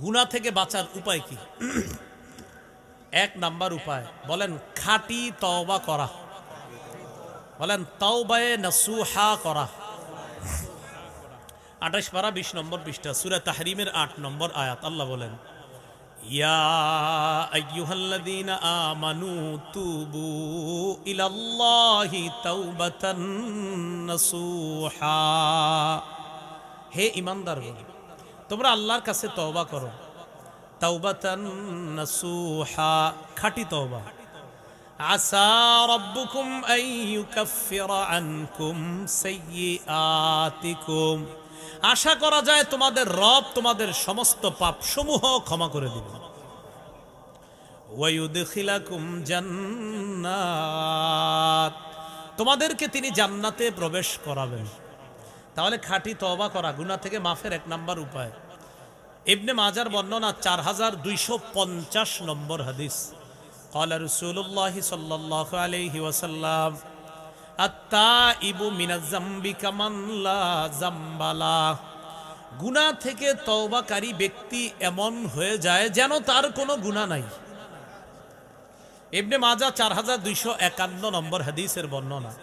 গুণা থেকে বাঁচার উপায় কি? এক নাম্বার উপায়, বলেন, খাঁটি তওবা করা। বলেন, তওবায়ে নাসুহা করা। আঠাশ পারা, বিশ নম্বর পৃষ্ঠা, সুরা তাহরিমের আট নম্বর আয়াত, আল্লাহ বলেন হে ঈমানদারগণ তোমরা আল্লাহর কাছে তওবা করো। তাওবাতান নাসুহা, খাঁটি তওবা। আসা রব্বুকুম আন ইউকাফিরা আনকুম সাইয়্যাতিকুম। আশা করা যায় তোমাদের রব তোমাদের সমস্ত পাপসমূহ ক্ষমা করে দিবেন। ওয়ায়ুদখিলাকুম জান্নাত। তোমাদেরকে তিনি জান্নাতে প্রবেশ করাবেন। তাহলে খাঁটি তওবা করা গুনাহ থেকে মাফের এক নাম্বার উপায়। ইবনে মাজার বর্ণনা চার হাজার দুইশো পঞ্চাশ নম্বর হাদিস قال رسول الله صلى الله عليه وسلم التائب من الذنب كمن لا ذنب له গুনাহ থেকে তওবাকারী ব্যক্তি এমন হয়ে যায় যেন তার কোনো গুনাহ নাই ইবনে মাজা চার হাজার দুইশো একান্ন নম্বর হাদিসের বর্ণনা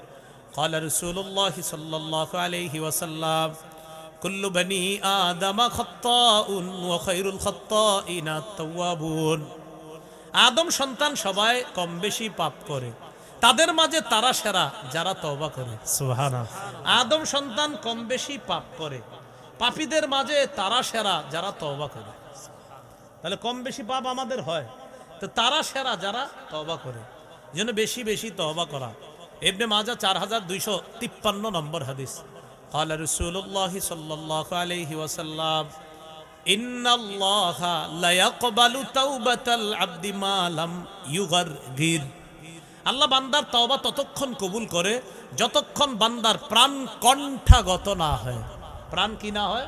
قال رسول الله صلى الله عليه وسلم কুল্লু বনি আদম খত্তাউন ওয়া খায়রুল খত্তাইনা আদম সন্তান সবাই কম বেশি পাপ করে। তাদের মাঝে তারা সেরা যারা তওবা করে। আদম সন্তান কম বেশি পাপ করে। পাপীদের মাঝে তারা সেরা যারা তওবা করে। তাহলে কম বেশি পাপ আমাদের হয়। তো তারা সেরা যারা তওবা করে। যেন বেশি বেশি তওবা করা। এমনি মাজা চার হাজার দুইশো তিপ্পান্ন নম্বর হাদিস। قال رسول الله صلى الله عليه وسلم إن الله لا يقبل توبة العبد ما لم يغرغر আল্লাহ বান্দার তওবা ততক্ষণ কবুল করে যতক্ষণ বান্দার প্রাণ কণ্ঠাগত না হয় প্রাণ কি না হয়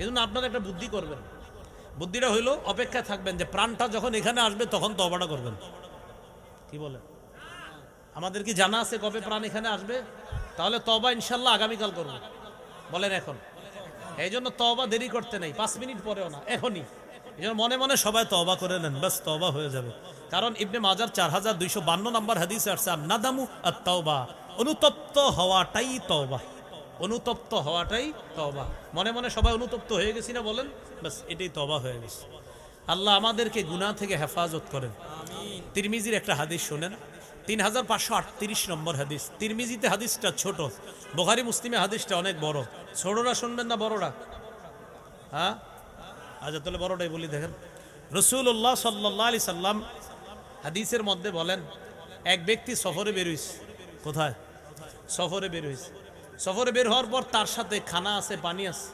এই জন্য আপনারা একটা বুদ্ধি করবেন বুদ্ধিটা হইলো অপেক্ষায় থাকবেন যে প্রাণটা যখন এখানে আসবে তখন তবাটা করবেন কি বলে আমাদের কি জানা আছে কবে প্রাণ এখানে আসবে তাহলে তবা ইনশাল্লাহ আগামীকাল করব। বলেন এখন। এই জন্য তবা দেরি করতে নেই পাঁচ মিনিট পরেও না এখনই। এই জন্য মনে মনে সবাই তবা করে নেন বাস তবা হয়ে যাবে। কারণ ইবনে মাজার চার হাজার দুইশো বান্ন নম্বর হাদিসে আসছে নাদামু আর তওবা অনুতপ্ত হওয়াটাই তওবা। অনুতপ্ত হওয়াটাই তওবা। মনে মনে সবাই অনুতপ্ত হয়ে গেছি না বলেন? বাস এটাই তবা হয়ে গেছে। আল্লাহ আমাদেরকে গুনাহ থেকে হেফাজত করেন। তিরমিজির একটা হাদিস শোনেন তিন হাজার পাঁচশো আটত্রিশ নম্বর হাদিস। তিরমিজিতে হাদিসটা ছোট, বোখারি মুসলিমে হাদিসটা অনেক বড়। ছোটরা শুনবেন না, বড়রা? হ্যাঁ? আচ্ছা তাহলে বড়টাই বলি, দেখেন। রসুল্লাহ সাল্লাহ আলি সাল্লাম হাদিসের মধ্যে বলেন, এক ব্যক্তি সফরে বেরোইছে কোথায়? সফরে বের সফরে বের হওয়ার পর তার সাথে খানা আছে, পানি আছে,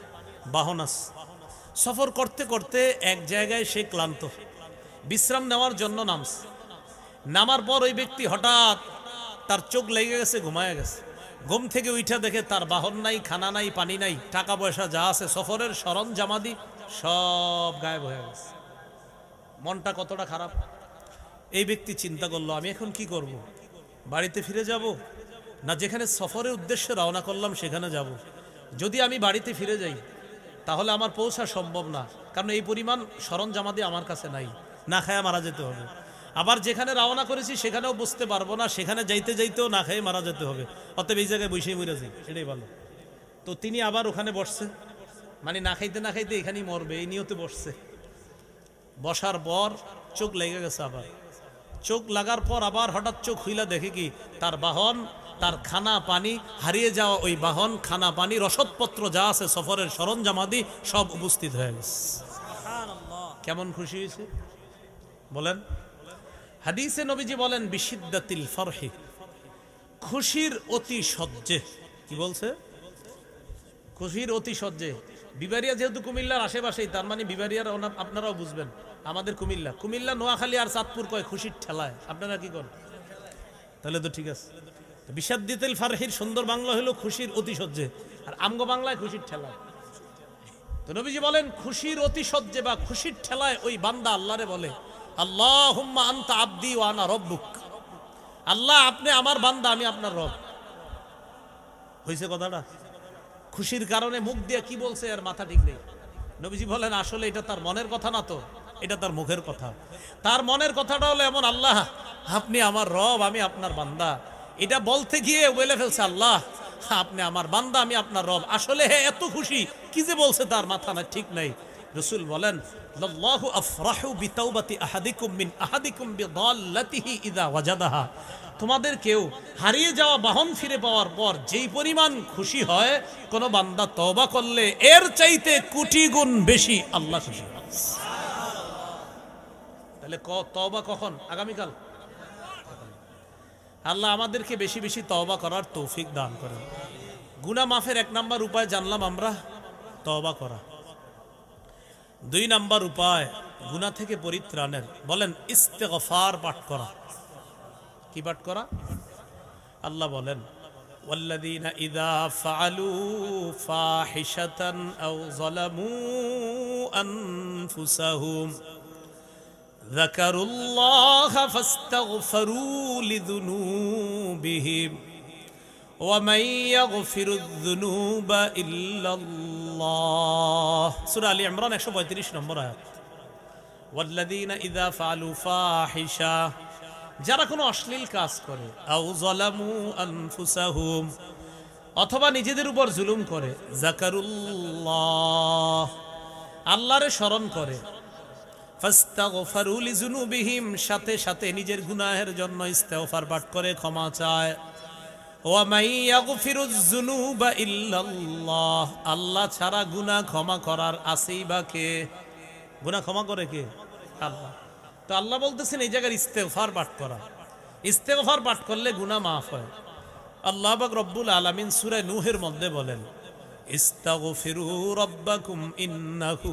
বাহন আছে। সফর করতে করতে এক জায়গায় সে ক্লান্ত। বিশ্রাম নেওয়ার জন্য নামছে। নামার পর ওই ব্যক্তি হঠাৎ তার চোখ লেগে গেছে, ঘুমায় গেছে। ঘুম থেকে উঠা দেখে তার বাহন নাই, খানা নাই, পানি নাই, টাকা পয়সা যা আছে, সফরের সরঞ্জামাদি সব গায়েব হয়ে গেছে। মনটা কতটা খারাপ। এই ব্যক্তি চিন্তা করল, আমি এখন কি করব। বাড়িতে ফিরে যাব? না যেখানে সফরের উদ্দেশ্যে রওনা করলাম, সেখানে যাব। যদি আমি বাড়িতে ফিরে যাই, তাহলে আমার পৌঁছা সম্ভব না, কারণ এই পরিমাণ সরঞ্জামাদি আমার কাছে নাই। না খায় মারা যেতে হবে। আবার যেখানে রওনা করেছি সেখানেও বুঝতে পারব না সেখানে যাইতে যাইতেও না খেয়ে মারা যেতে হবে। অতএব এই জায়গায় বসেই মরে যাই এটাই ভালো। তো তিনি আবার ওখানে বসছে। মানে না খাইতে না খাইতে এখানেই মরবে এই নিয়তে বসছে। বসার পর চোখ লেগে গেছে আবার। চোখ লাগার পর আবার হঠাৎ চোখ হইলা দেখে কি তার বাহন তার খানা পানি হারিয়ে যাওয়া ওই বাহন খানা পানি রসদপত্র যা আছে সফরের সরঞ্জামাদি সব উপস্থিত হয়ে গেছে। কেমন খুশি হয়েছে? বলেন। হাদিসে নবীজি বলেন, বিশিদ্দাতিল ফরহি। খুশির অতি সজ্জে কি বলছে? খুশির অতি সজ্জে বিবারিয়া যেহেতু কুমিল্লার আশেপাশেই, তার মানে বিবারিয়ার আপনারাও বুঝবেন, আমাদের কুমিল্লা। কুমিল্লা, নোয়াখালী আর চাঁদপুর কয় খুশির ঠেলায়। আপনারা কি করেন? তাহলে তো ঠিক আছে। বিষাদ্দিতেল ফারহির সুন্দর বাংলা হলো খুশির অতি সহ্যে, আর আমগো বাংলায় খুশির ঠেলায়। তো নবীজি বলেন, খুশির অতি সহ্যে বা খুশির ঠেলায় ওই বান্দা আল্লাহরে বলে আল্লাহ আল্লাহ, আপনি আমার বান্দা, আমি আপনার রব। হয়েছে কথাটা? খুশির কারণে মুখ দিয়ে কি বলছে আর মাথা ঠিক নেই। নবীজি বলেন, আসলে এটা তার মনের কথা না তো? এটা তার মুখের কথা। তার মনের কথাটা হলো এমন, আল্লাহ, আপনি আমার রব, আমি আপনার বান্দা। এটা বলতে গিয়ে বলে ফেলছে, আল্লাহ, আপনি আমার বান্দা, আমি আপনার রব। আসলে এত খুশি, কি যে বলছে তার মাথা না ঠিক নাই। রসুল বলেন তোমাদের কেউ হারিয়ে যাওয়া বাহন ফিরে পাওয়ার পর যেই পরিমাণ খুশি হয়, কোন বান্দা তওবা করলে এর চাইতে কোটি গুণ বেশি আল্লাহ খুশি তাহলে তওবা কখন? আগামীকাল? আল্লাহ আমাদেরকে বেশি বেশি তওবা করার তৌফিক দান করেন। গুনা মাফের এক নাম্বার উপায় জানলাম আমরা, তওবা করা। দুই নাম্বার উপায় গুনা থেকে পরিত্রাণের বলেন ইস্তেগফার পাঠ করা কি পাঠ করা আল্লাহ বলেন والذين إذا فعلوا فاحشة أو ظلموا أنفسهم ذكروا الله فاستغفروا لذنوبهم ومن يغفر الذنوب إلا الله سورة آل عمران 135 নম্বর আয়াত والذين إذا فعلوا فاحشة যারা কোনো অশ্লীল কাজ করে আউ জলামু আনফুসাহুম অথবা নিজেদের উপর জুলুম করে জাকারুল্লাহ আল্লাহরে স্মরণ করে ফাস্তাগফারু লিজুনুবিহিম সাথে সাথে নিজের গুনাহের জন্য ইস্তেগফার পাঠ করে ক্ষমা চায় আল্লাহ ছাড়া গুনাহ ক্ষমা করার আছেই বা কে? গুনাহ ক্ষমা করে কে? আল্লাহ। তো আল্লাহ বলতেছেন এই জায়গার ইস্তেগফার পাঠ করা। ইস্তেগফার পাঠ করলে গুনাহ মাফ হয়। আল্লাহ পাক রব্বুল আলামিন সূরা নূহের মধ্যে বলেন, ইস্তাগফিরু রাব্বাকুম ইন্নাহু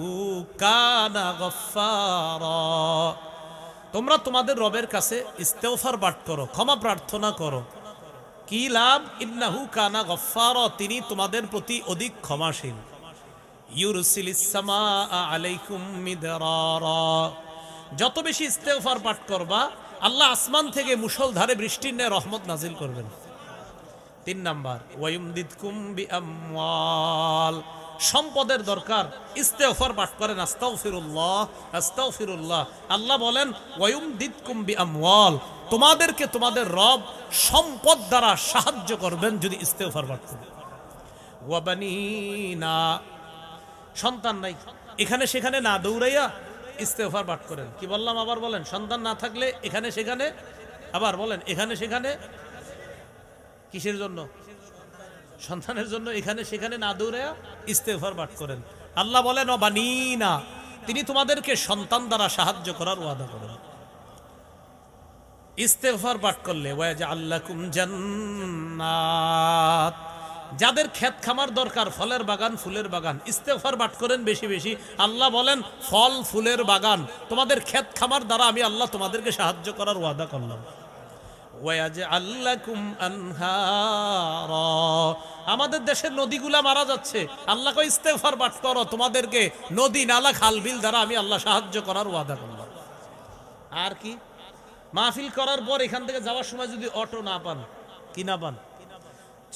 কানা গফফারা। তোমরা তোমাদের রবের কাছে ইস্তেগফার পাঠ করো, ক্ষমা প্রার্থনা করো। কি লাভ? ইন্নাহু কানা গফার তিনি তোমাদের প্রতি অধিক মিদরারা। যত বেশি ইস্তেগফার পাঠ করবা, আল্লাহ আসমান থেকে মুষলধারে বৃষ্টির ন্যায় রহমত নাজিল করবেন। তিন নাম্বার, ওয়ায়ুমদিদকুম বিআমওয়াল। সম্পদের দরকার। ইস্তেগফার পাঠ করেন, আস্তাগফিরুল্লাহ আস্তাগফিরুল্লাহ। আল্লাহ বলেন, ওয়ায়ুমদিদকুম বিআমওয়াল। তোমাদেরকে তোমাদের রব সম্পদ দ্বারা সাহায্য করবেন যদি ইস্তেগফার পাঠ করেন। ওয়াবানিনা। সন্তান নাই। এখানে সেখানে না দৌড়াইয়া ইস্তেফার পাঠ করেন। কি বললাম আবার বলেন? সন্তান না থাকলে এখানে সেখানে? আবার বলেন, এখানে সেখানে? কিসের জন্য? সন্তানের জন্য এখানে সেখানে না দৌড়ে ইস্তেফার পাঠ করেন। আল্লাহ বলেন, অবানিনা, তিনি তোমাদেরকে সন্তান দ্বারা সাহায্য করার ওয়াদা করেন। ইস্তেফার পাঠ করলে জান্নাত যাদের ক্ষেত খামার দরকার, ফলের বাগান, ফুলের বাগান ইস্তেফার পাঠ করেন বেশি বেশি। আল্লাহ বলেন, ফল, ফুলের বাগান, তোমাদের ক্ষেত খামার দ্বারা আমি আল্লাহ তোমাদেরকে সাহায্য করার ওয়াদা করলাম। আমাদের দেশের নদীগুলা মারা যাচ্ছে। আল্লাহকে ইস্তেফার বাট করো, তোমাদেরকে নদী, নালা, খাল, বিল দ্বারা আমি আল্লাহ সাহায্য করার ওয়াদা করলাম। আর কি? মাহফিল করার পর এখান থেকে যাওয়ার সময় যদি অটো না পান, কি না পান?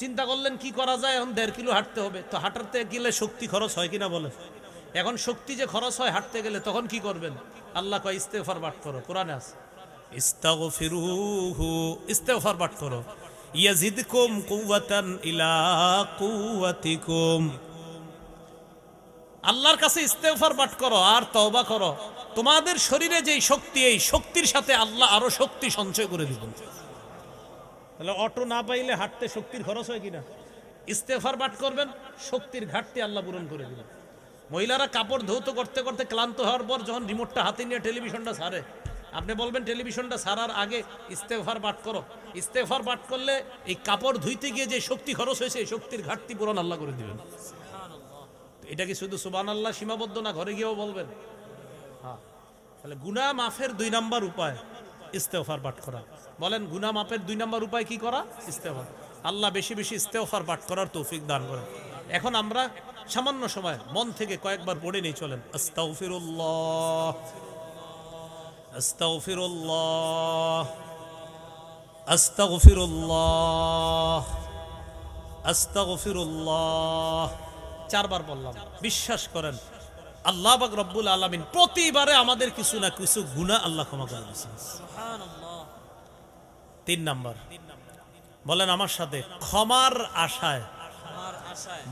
চিন্তা করলেন, কি করা যায়? এখন দেড় কিলো হাঁটতে হবে। তো হাঁটাতে গেলে শক্তি খরচ হয় কিনা বলে এখন শক্তি যে খরচ হয় হাঁটতে গেলে, তখন কি করবেন? আল্লাহ কয় ইস্তেফার বাট করো, কোরআনে আছে। ইস্তাগফিরুহু ইস্তেগফার পাঠ করো। ইয়াজিদকুম কুওয়াতান ইলা কুওয়াতিকুম। আল্লাহর কাছে ইস্তেগফার পাঠ করো আর তওবা করো। তোমাদের শরীরে যেই শক্তি এই শক্তির সাথে আল্লাহ আরও শক্তি সঞ্চয় করে দিবেন। তাহলে অটো না পাইলে হাঁটতে শক্তির খরচ হয় কিনা? ইস্তেফার পাঠ করবেন শক্তির ঘাটতি আল্লাহ পূরণ করে দিবেন। মহিলারা কাপড় ধৌত করতে করতে ক্লান্ত হওয়ার পর যখন রিমোটটা হাতে নিয়ে টেলিভিশনটা ছাড়ে আপনি বলবেন টেলিভিশনটা সারার আগে ইস্তেফার পাঠ করো। ইস্তেফার পাঠ করলে এই কাপড় ধুইতে গিয়ে যে শক্তি খরচ হয়েছে এই শক্তির ঘাটতি পূরণ আল্লাহ করে দিবেন। এটা কি শুধু সুবান আল্লাহ সীমাবদ্ধ না ঘরে গিয়েও বলবেন? হ্যাঁ। তাহলে গুনা মাফের দুই নাম্বার উপায় ইস্তেফার পাঠ করা। বলেন গুনা মাপের দুই নাম্বার উপায় কি করা? ইস্তেফার আল্লাহ বেশি বেশি ইস্তেফার পাঠ করার তৌফিক দান করেন। এখন আমরা সামান্য সময় মন থেকে কয়েকবার পড়ে নিয়ে চলেন। আস্তাগফিরুল্লাহ আস্তাগফিরুল্লাহ আস্তাগফিরুল্লাহ। আস্তাগফিরুল্লাহ চারবার বললাম বিশ্বাস করেন আল্লাহ বাক রব্বুল আলমিন প্রতিবারে আমাদের কিছু না কিছু গুণা আল্লাহ ক্ষমা করে দিচ্ছেন তিন নাম্বার বলেন আমার সাথে ক্ষমার আশায়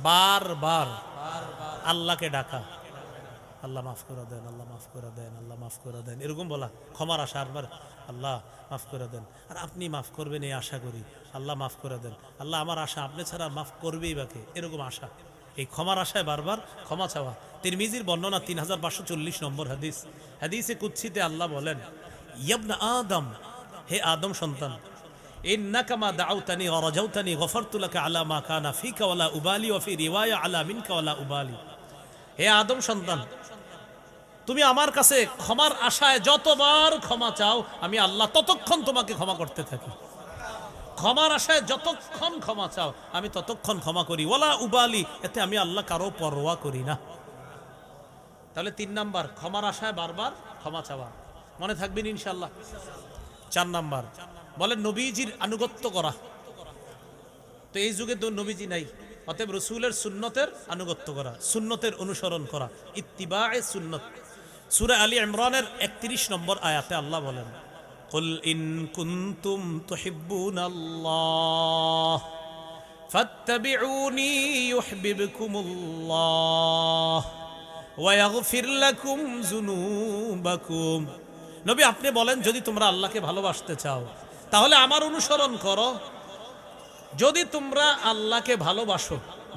বারবার। আল্লাহকে ডাকা। আল্লাহ মাফ করে দেন, আল্লাহ মাফ করে দেন, আল্লাহ মাফ করে দেন। এরকম বলা, ক্ষমার আশা আর আল্লাহ মাফ করে দেন। আর আপনি মাফ করবেন এই আশা করি, আল্লাহ মাফ করে দেন। আল্লাহ আমার আশা, আপনি ছাড়া মাফ করবেই বাকি এরকম আশা। এই ক্ষমার আশায় বারবার ক্ষমা চাওয়া। তিরমিজির বর্ণনা তিন হাজার পাঁচশো চল্লিশ নম্বর হাদিস। হাদিসে কুৎসিতে আল্লাহ বলেন, ইয়াবনা আদম, হে আদম সন্তান ইন্নাকামা দাউতানি আলা মা উবালি উবালি। হে আদম সন্তান, তুমি আমার কাছে ক্ষমার আশায় যতবার ক্ষমা চাও, আমি আল্লাহ ততক্ষণ তোমাকে ক্ষমা করতে থাকি। ক্ষমার আশায় যতক্ষণ ক্ষমা চাও, আমি ততক্ষণ ক্ষমা করি। ওলা উবালি, এতে আমি আল্লাহ কারও পরোয়া করি না। তাহলে তিন নাম্বার, ক্ষমার আশায় বারবার ক্ষমা চাওয়া। মনে থাকবেন ইনশাল্লাহ চার নাম্বার বলে নবীজির আনুগত্য করা। তো এই যুগে তো নবীজি নাই। অতএব রসুলের সুন্নতের আনুগত্য করা সুন্নতের অনুসরণ করা ইত্তিবা সুন্নত সুরে আলী ইমরানের একত্রিশ নম্বর আয়াতে আল্লাহ বলেন قل إن كنتم تحبون الله فاتبعوني يحببكم الله ويغفر لكم ذنوبكم নবী আপনি বলেন যদি তোমরা আল্লাহকে ভালোবাসতে চাও তাহলে আমার অনুসরণ করো যদি তোমরা আল্লাহকে ভালোবাসো,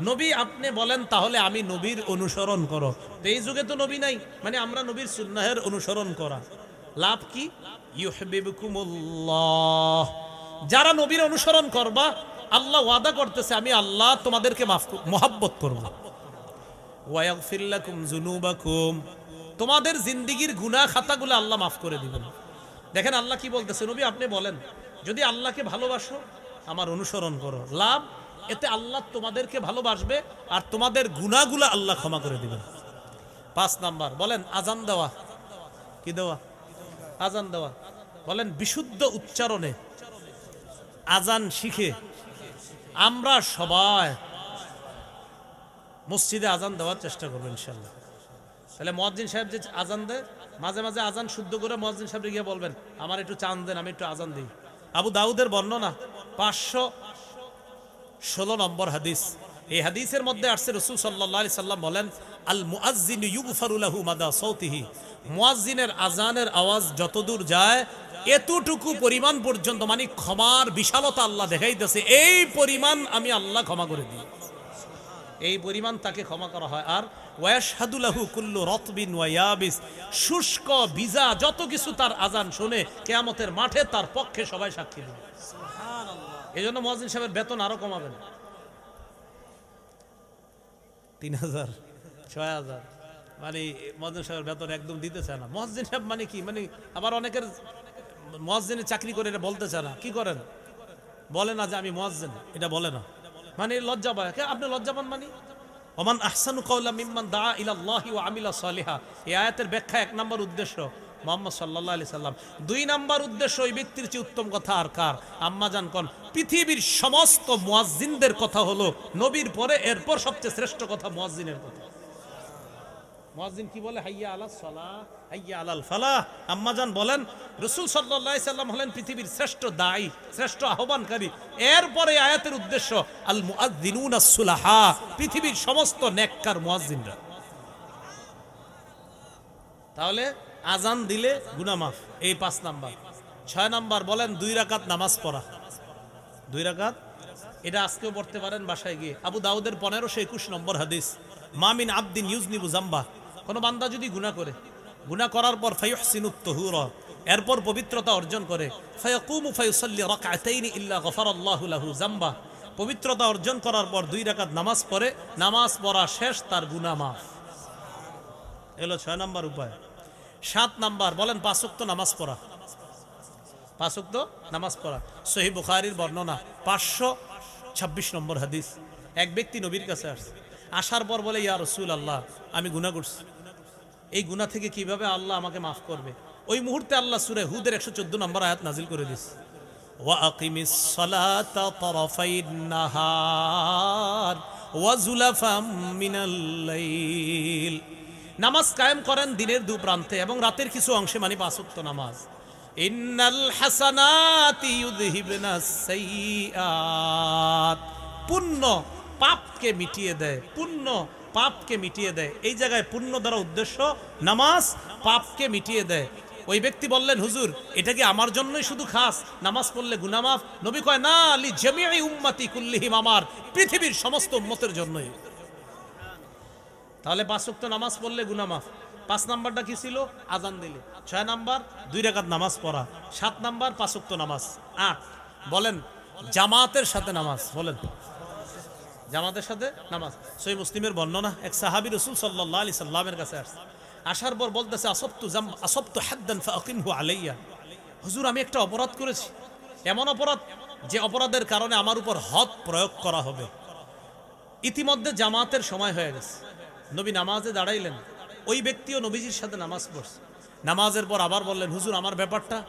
নবী আপনি বলেন, তাহলে আমি নবীর অনুসরণ করো। এই যুগে তো নবী নাই মানে আমরা নবীর সুন্নাহের অনুসরণ করা। লাভ কি? যারা নবীর অনুসরণ করবা, আল্লাহ ওয়াদা করতেছে, আমি আল্লাহ তোমাদেরকে মাফ মহাব্বত করব। জুনুবাকুম তোমাদের জিন্দিগির গুনাহ খাতাগুলো আল্লাহ মাফ করে দিবেন। দেখেন আল্লাহ কি বলতেছে? নবী আপনি বলেন, যদি আল্লাহকে ভালোবাসো আমার অনুসরণ করো। লাভ, এতে আল্লাহ তোমাদেরকে ভালোবাসবে আর তোমাদের গুনাহগুলো আল্লাহ ক্ষমা করে দিবেন পাঁচ নাম্বার, বলেন, আজান দেওয়া। কি দেওয়া? আজান দেওয়া। বলেন, বিশুদ্ধ উচ্চারণে আজান শিখে আমরা সবাই মসজিদে আজান দেওয়ার চেষ্টা করব ইনশাল্লাহ তাহলে মহাজিন সাহেব যে আজান দেয়, মাঝে মাঝে আজান শুদ্ধ করে মহাজিন সাহেব গিয়ে বলবেন, আমার একটু চান দেন, আমি একটু আজান দিই। আবু দাউদের বর্ণনা পাঁচশো ষোলো নম্বর হাদিস। এই হাদিসের মধ্যে আসছে রসুল সাল্লাহ সাল্লাম বলেন আল মুআজ্জিন ইউগফারুলাহু মাদা সৌতিহি মুআজ্জিনের আজানের আওয়াজ যতদূর যায়, এতটুকু পরিমাণ পর্যন্ত মানে ক্ষমার বিশালতা আল্লাহ দেখাইতেছে, এই পরিমাণ আমি আল্লাহ ক্ষমা করে দিই। এই পরিমাণ তাকে ক্ষমা করা হয়। আর ওয়াশহাদুলাহু কুল্লু রতবিন ওয়াইয়াবিস শুষ্ক, ভিজা, যত কিছু তার আজান শুনে, কেয়ামতের মাঠে তার পক্ষে সবাই সাক্ষী দেবে। এই জন্য মহাজিন সাহেবের বেতন আরও কমাবেন তিন হাজার। ছয় হাজার। মানে মহাজিন সাহেবের বেতন একদম দিতেছে না। মহাজিন সাহেব মানে কি? মানে আবার অনেকের মহাজিনে চাকরি করে এটা বলতে চায় না। কি করেন? বলে না যে আমি মহাজিন এটা বলে না। মানে লজ্জা পায়। কে আপনি লজ্জা পান মানে? ওমান আহসানু কওলা মিম্মান দা ইলাল্লাহি ওয়া আমিলা সালিহা। এই আয়াতের ব্যাখ্যা এক নম্বর উদ্দেশ্য। মোহাম্মদ সাল্লাহ আলি সাল্লাম। দুই নাম্বার উদ্দেশ্য ওই ব্যক্তির চেয়ে উত্তম কথা আর কার? আম্মা জান কন, পৃথিবীর সমস্ত মুয়াজ্জিনদের কথা হলো নবীর পরে, এরপর সবচেয়ে শ্রেষ্ঠ কথা মুয়াজ্জিনের কথা। কি বলে? হাইয়া সালাহ, হাইয়া আলাল ফালাহ। আম্মাজান বলেন, রসুল সাল্লাহ সাল্লাম হলেন পৃথিবীর শ্রেষ্ঠ দায়ী, শ্রেষ্ঠ আহ্বানকারী। এরপরে আয়াতের উদ্দেশ্য, আল মুআদ্দিনুন পৃথিবীর সমস্ত নেককার মুয়াজ্জিনরা। তাহলে আজান দিলে গুনামাফ এই পাঁচ নাম্বার। ছয় নাম্বার বলেন, দুই রাকাত নামাজ পড়া। দুই রাকাত? এটা আজকেও পড়তে পারেন বাসায় গিয়ে। আবু দাউদের পনেরোশো একুশ নম্বর হাদিস। মামিন আবদিন ইউজনিবু জাম্বা। কোনো বান্দা যদি গুনাহ করে, গুনাহ করার পর ফাইহসিনুত তহুর। এরপর পবিত্রতা অর্জন করে। ফায়াকুমু ফায়ুসাল্লি রাকাতাইনি ইল্লা গফারাল্লাহু লাহু জাম্বা। পবিত্রতা অর্জন করার পর দুই রাকাত নামাজ পড়ে। নামাজ পড়া শেষ, তার গুনাহ মাফ। এলো ছয় নাম্বার উপায়। সাত নাম্বার, বলেন পাঁচক্ত নামাজ পড়া। পাঁচক্ত নামাজ পড়া। সহি বুখারির বর্ণনা, পাঁচশো ছাব্বিশ নম্বর হাদিস। এক ব্যক্তি নবীর কাছে আসছে। আসার পর বলে, ইয়া রসুল আল্লাহ আমি গুণা করছি। এই গুণা থেকে কীভাবে আল্লাহ আমাকে মাফ করবে? ওই মুহূর্তে আল্লাহ সুরে হুদের একশো চোদ্দ নম্বর আয়াত নাজিল করে দিস ওয়াকিমিস নামাজ কায়েম করেন দিনের দু প্রান্তে এবং রাতের কিছু অংশে মানে পাঁচত্ব নামাজ। পুণ্য পাপকে মিটিয়ে দেয়, পুণ্য পাপকে মিটিয়ে দেয়। এই জায়গায় পুণ্য দ্বারা উদ্দেশ্য নামাজ পাপকে মিটিয়ে দেয়। ওই ব্যক্তি বললেন, হুজুর, এটা কি আমার জন্যই শুধু খাস? নামাজ পড়লে গুনামাফ নবী কয়, না আলি জমিয়াই উম্মাতি কুল্লিহিম আমার, পৃথিবীর সমস্ত উম্মতের জন্যই। তাহলে পাঁচ ওয়াক্ত নামাজ পড়লে গুনামাফ পাঁচ নাম্বারটা কি ছিল? আজান দিলে। ছয় নাম্বার, দুই রেখাত নামাজ পড়া। সাত নাম্বার, পাঁচ ওয়াক্ত নামাজ। আট, বলেন, জামাতের সাথে নামাজ, বলেন। জামাতের সাথে নামাজ। সই মুসলিমের বর্ণনা, এক সাহাবি রসুল সাল্লাহ আলি সাল্লামের কাছে আসছে। আসার পর বলতেছে আসপ্তু জাম আসপ্তু হাদ্দান ফাকিনহু আলাইয়া। হুজুর, আমি একটা অপরাধ করেছি। এমন অপরাধ যে অপরাধের কারণে আমার উপর হদ প্রয়োগ করা হবে। ইতিমধ্যে জামাতের সময় হয়ে গেছে। নবী নামাজে দাঁড়াইলেন। ওই ব্যক্তিও নবীজির সাথে নামাজ পড়ছে। নামাজের পর আবার বললেন, হুজুর, আমার ব্যাপারটা।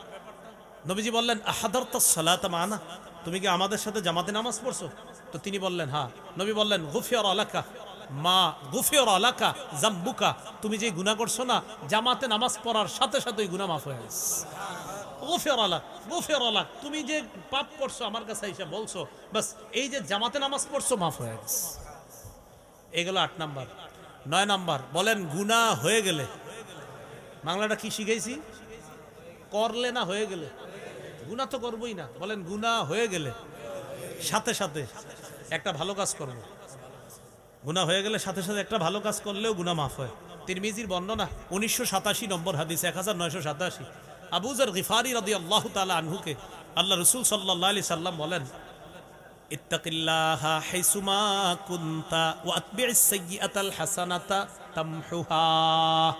নবীজি বললেন আহাদার সালাত মানা। তুমি কি আমাদের সাথে জামাতে নামাজ পড়ছো? তো তিনি বললেন হ্যাঁ। নবী বললেন, গুফিয়র আলাকা। মা, গুফিয়র আলাকা জাম্বুকা। তুমি যে গুনাহ করছ না, জামাতে নামাজ পড়ার সাথে সাথে ওই গুনাহ মাফ হয়ে গেছে। তুমি যে পাপ করছ, আমার কাছে এসে বলছো, বাস, এই যে জামাতে নামাজ পড়ছো, মাফ হয়ে গেছে। এগুলো আট নাম্বার। নয় নাম্বার, বলেন গুণা হয়ে গেলে। বাংলাটা কি শিখেছি করলে না হয়ে গেলে। গুণা তো করবই না, বলেন গুণা হয়ে গেলে। সাথে সাথে একটা ভালো কাজ করব। গুণা হয়ে গেলে সাথে সাথে একটা ভালো কাজ করলেও গুণা মাফ হয়। তিরমিজির বর্ণনা, উনিশশো সাতাশি নম্বর হাদিস, এক হাজার নয়শো সাতাশি। আবুজার গিফারি রদি আল্লাহ তালা আনহুকে আল্লাহ রসুল সাল্লাহ আলি সাল্লাম বলেন হাইসুমা কুনতা ওয়া আতবি'is সাইয়্যাতাল হাসানাতা তামহুহা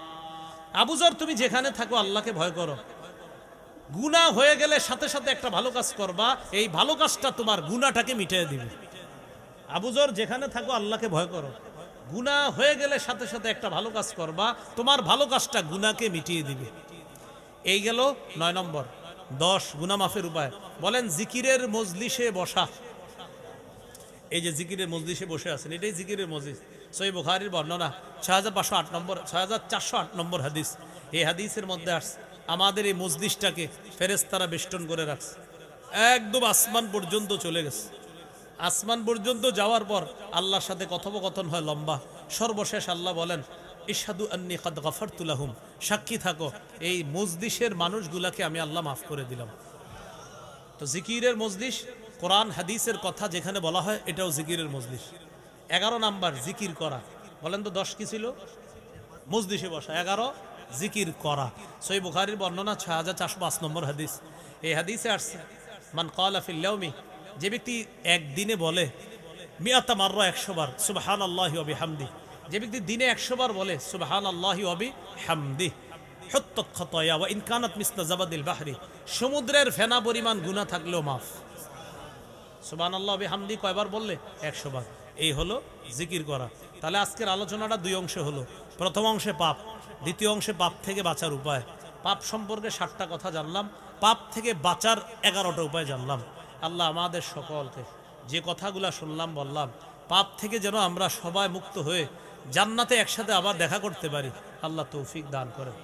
আবুজার তুমি যেখানে থাকো, আল্লাহকে ভয় করো। গুনাহ হয়ে গেলে সাথে সাথে একটা ভালো কাজ করবা, এই ভালো কাজটা তোমার গুনাহটাকে মিটিয়ে দিবে। আবুজর যেখানে থাকো, আল্লাহকে ভয় করো। গুনাহ হয়ে গেলে সাথে সাথে একটা ভালো কাজ করবা, তোমার ভালো কাজটা গুনাহকে মিটিয়ে দিবে। এই গেল নয় নম্বর। দশ গুনা মাফের উপায়। বলেন, জিকিরের মজলিসে বসা। এই যে জিকিরের মজলিসে বসে আছেন, এটাই জিকিরের মজলিস। সই বুখারির বর্ণনা, ছয় হাজার পাঁচশো আট নম্বর, ছয় হাজার চারশো আট নম্বর হাদিস। এই হাদিসের মধ্যে আসছে আমাদের এই মজলিসটাকে ফেরেস্তারা বেষ্টন করে রাখছে। একদম আসমান পর্যন্ত চলে গেছে। আসমান পর্যন্ত যাওয়ার পর আল্লাহর সাথে কথোপকথন হয় লম্বা। সর্বশেষ আল্লাহ বলেন ইশাদু আন্নি কাদ গাফারতুলাহুম সাক্ষী থাকো, এই মজলিসের মানুষগুলাকে আমি আল্লাহ মাফ করে দিলাম। তো জিকিরের মজলিস কোরআন, হাদিসের কথা যেখানে বলা হয়, এটাও জিকিরের মজলিস। এগারো নাম্বার, জিকির করা। বলেন তো দশ কি ছিল? মজলিসে বসা। এগারো, জিকির করা। সই বুখারির বর্ণনা, ছয় হাজার চারশো পাঁচ নম্বর হাদিস। এই হাদিসে আসছে, মান কলা ফিল্লাউমি যে ব্যক্তি একদিনে বলে, মিয়াতা মার্রা একশো বার সুবাহান আল্লাহি অবি হামদি যে ব্যক্তি দিনে একশো বার বলে সুবাহান আল্লাহি অবি হামদি হত্যক খতয়া ওয়া ইনকানাত মিসলা জাবাদিল বাহরি সমুদ্রের ফেনা পরিমাণ গুণা থাকলেও মাফ সুবান আল্লাহ হামদি কয়বার বললে? একশো বার এই হলো জিকির করা। তাহলে আজকের আলোচনাটা দুই অংশে হলো। প্রথম অংশে পাপ, দ্বিতীয় অংশে পাপ থেকে বাঁচার উপায়। পাপ সম্পর্কে ষাটটা কথা জানলাম, পাপ থেকে বাঁচার এগারোটা উপায় জানলাম। আল্লাহ আমাদের সকলকে যে কথাগুলা শুনলাম, বললাম, পাপ থেকে যেন আমরা সবাই মুক্ত হয়ে জান্নাতে একসাথে আবার দেখা করতে পারি, আল্লাহ তৌফিক দান করেন।